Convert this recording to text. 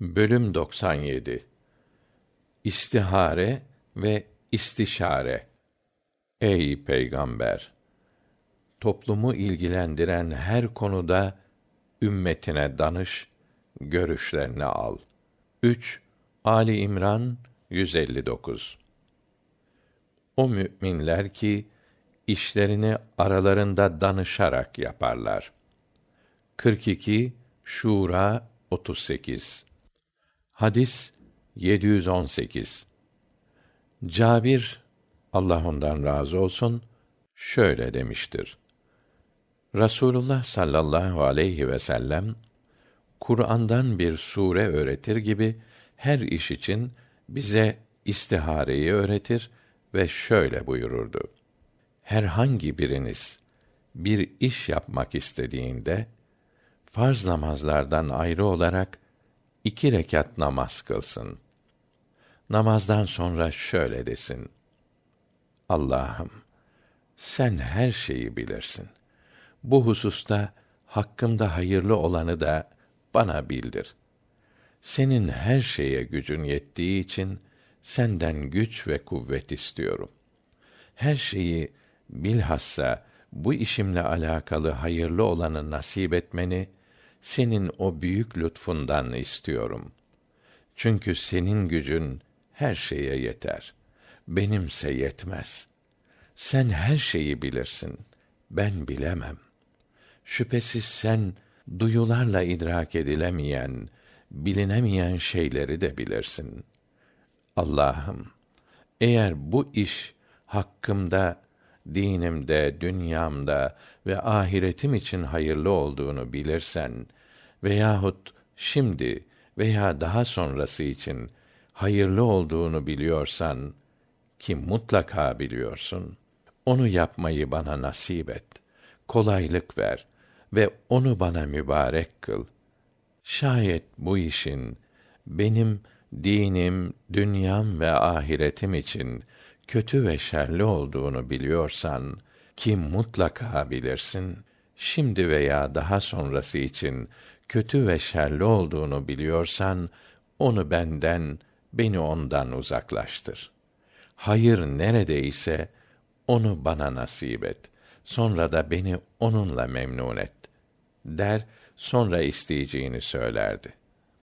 Bölüm 97 İstihare ve istişare. Ey peygamber! Toplumu ilgilendiren her konuda ümmetine danış görüşlerini al. 3 ali imran 159 o müminler ki işlerini aralarında danışarak yaparlar. 42 şura 38 hadis 718 cabir allah ondan razı olsun şöyle demiştir. Rasulullah sallallahu aleyhi vsellem kur'an'dan bir sure öğretir gibi her iş için bize istihareyi öğretir ve şöyle buyururdu. Herhangi biriniz bir iş yapmak istediğinde farz namazlardan ayrı olarak iki rekat namaz kılsın. Namazdan sonra şöyle desin. Allah'ım sen her şeyi bilirsin. Bu hususta hakkımda hayırlı olanı da bana bildir. Senin her şeye gücün yettiği için senden güç ve kuvvet istiyorum. Her şeyi bilhassa bu işimle alakalı hayırlı olanı nasip etmeni senin o büyük lütfundan istiyorum. Çünkü senin gücün her şeye yeter. Benimse yetmez. Sen her şeyi bilirsin. Ben bilemem. Şüphesiz sen duyularla idrak edilemeyen bilinemeyen şeyleri de bilirsin. Allah'ım eğer bu iş hakkımda dinimde dünyamda ve ahiretim için hayırlı olduğunu bilirsen veyahut şimdi veya daha sonrası için hayırlı olduğunu biliyorsan ki mutlaka biliyorsun onu yapmayı bana nasip et kolaylık ver ve onu bana mübarek kıl. Şayet bu işin benim dinim dünyam ve ahiretim için kötü ve şerli olduğunu biliyorsan ki mutlaka bilirsin? Şimdi veya daha sonrası için kötü ve şerli olduğunu biliyorsan onu benden beni ondan uzaklaştır. Hayır neredeyse onu bana nasip et. Sonra da beni onunla memnun et der sonra isteyeceğini söylerdi